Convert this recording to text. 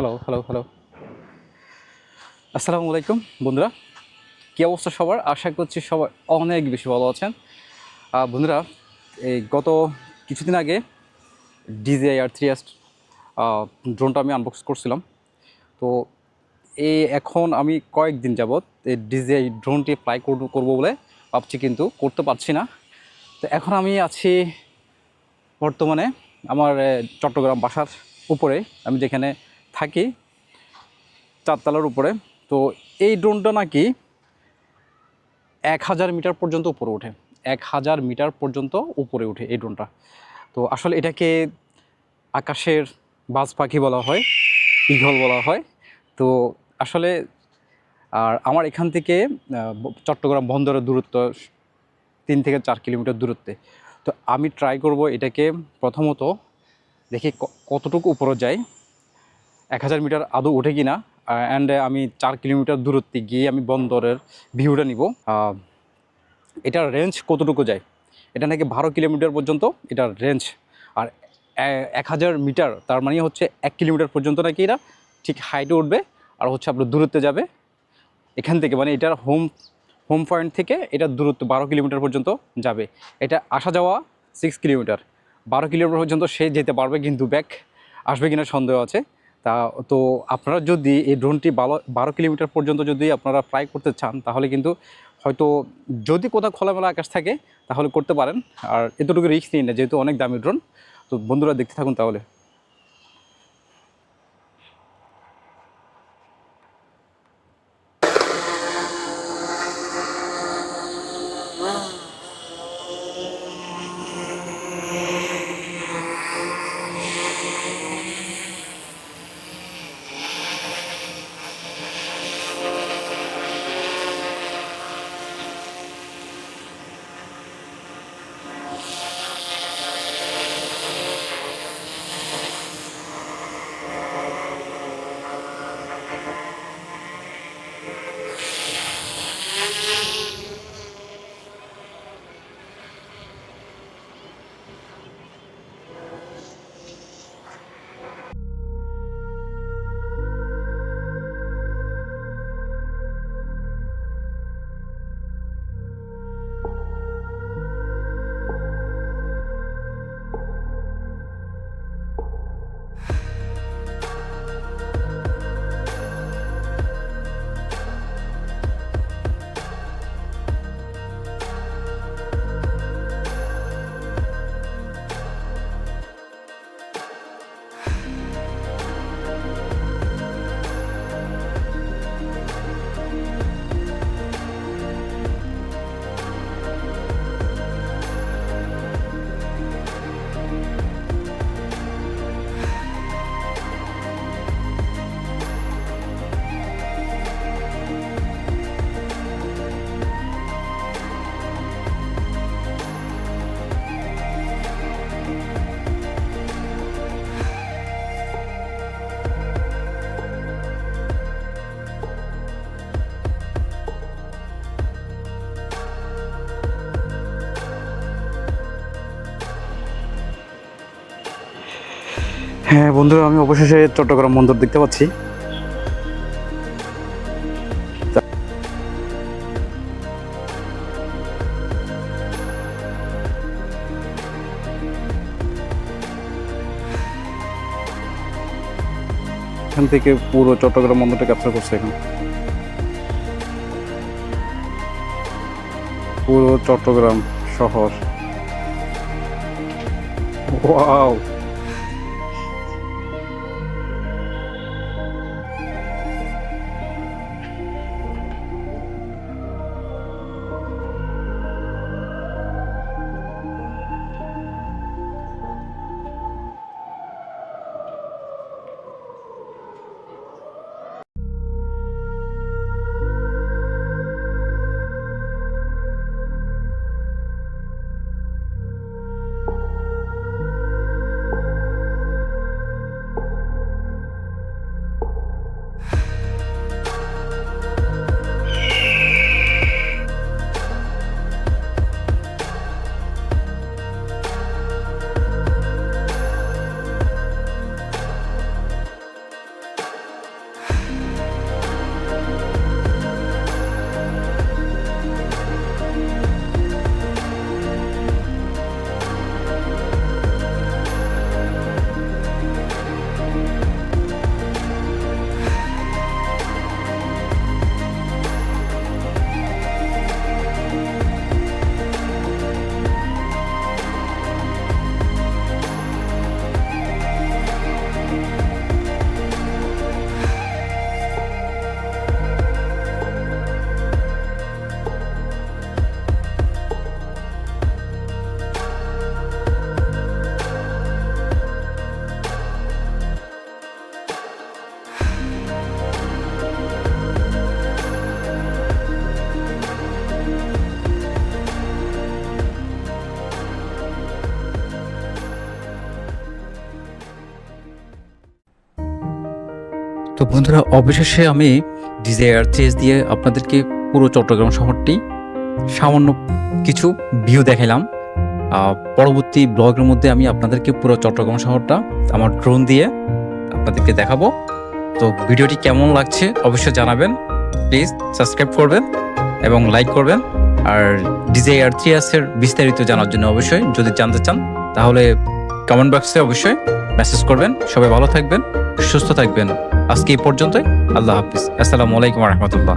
Hello hello hello আসসালামু আলাইকুম বন্ধুরা। কী অবস্থা সবার? আশা করছি সবাই অনেক বেশি ভালো আছেন। বন্ধুরা, এই গত কিছুদিন আগে ডিজিআই আর থ্রি এস ড্রোনটা আমি আনবক্স করছিলাম। তো এই এখন আমি কয়েকদিন যাবৎ এই ডিজিআই ড্রোনটি ফ্লাই করব, করব বলে ভাবছি, কিন্তু করতে পারছি না। তো এখন আমি আছি বর্তমানে আমার চট্টগ্রাম বাসার উপরে। আমি যেখানে থাকি চারতলার উপরে। তো এই ড্রোনটা নাকি এক হাজার মিটার পর্যন্ত উপরে ওঠে। এক হাজার মিটার পর্যন্ত উপরে ওঠে এই ড্রোনটা। তো আসলে এটাকে আকাশের বাজ পাখি বলা হয়, ইগল বলা হয়। তো আসলে আর আমার এখান থেকে চট্টগ্রাম বন্দরের দূরত্ব তিন থেকে চার কিলোমিটার দূরত্বে। তো আমি ট্রাই করব এটাকে প্রথমত দেখি কতটুকু উপরে যায়। এক হাজার মিটার আদৌ ওঠে কি না অ্যান্ড আমি চার কিলোমিটার দূরত্বে গিয়ে আমি বন্দরের ভিউটা নিব। এটার রেঞ্জ কতটুকু যায়? এটা নাকি বারো কিলোমিটার পর্যন্ত, এটার রেঞ্জ আর এক হাজার মিটার, তার মানে হচ্ছে এক কিলোমিটার পর্যন্ত নাকি এটা? ঠিক হাইটে উঠবে, আর হচ্ছে আপনার দূরত্বে যাবে। এখান থেকে মানে এটার হোম হোম পয়েন্ট থেকে এটার দূরত্ব বারো কিলোমিটার পর্যন্ত যাবে। এটা আসা যাওয়া সিক্স কিলোমিটার। বারো কিলোমিটার পর্যন্ত সে যেতে পারবে, কিন্তু ব্যাক আসবে কিনা সন্দেহ আছে। তা তো আপনারা যদি এই ড্রোনটি বারো বারো কিলোমিটার পর্যন্ত যদি আপনারা ফ্লাই করতে চান, তাহলে কিন্তু হয়তো যদি কোথাও খোলামেলা আকাশ থাকে, তাহলে করতে পারেন। আর এতটুকু রিস্ক নিন না, যেহেতু অনেক দামি ড্রোন তো বন্ধুরা দেখতে থাকুন তাহলে। হ্যাঁ বন্ধুরা, আমি অবশেষে চট্টগ্রাম বন্দর দেখতে পাচ্ছি। এখান থেকে পুরো চট্টগ্রাম বন্দরটা ক্যাপচার করছে এখন। পুরো চট্টগ্রাম শহর। ওয়াও বন্ধুরা, অবশেষে আমি ডিজায়ার চেস দিয়ে আপনাদেরকে পুরো চট্টগ্রাম শহরটি সামান্য কিছু ভিউ দেখালাম পরবর্তী ব্লগের মধ্যে আমি আপনাদেরকে পুরো চট্টগ্রাম শহরটা, আমার ড্রোন দিয়ে আপনাদেরকে দেখাবো। তো ভিডিওটি কেমন লাগছে অবশ্যই জানাবেন। প্লিজ সাবস্ক্রাইব করবেন এবং লাইক করবেন। আর ডিজায়ার থ্রিয়াসের বিস্তারিত জানার জন্য অবশ্যই যদি জানতে চান, তাহলে কমেন্ট বক্সে অবশ্যই মেসেজ করবেন। সবাই ভালো থাকবেন, সুস্থ থাকবেন। আজকে এই পর্যন্তই। আল্লাহ হাফিজ। আসসালামু আলাইকুম রহমতুল্লাহ।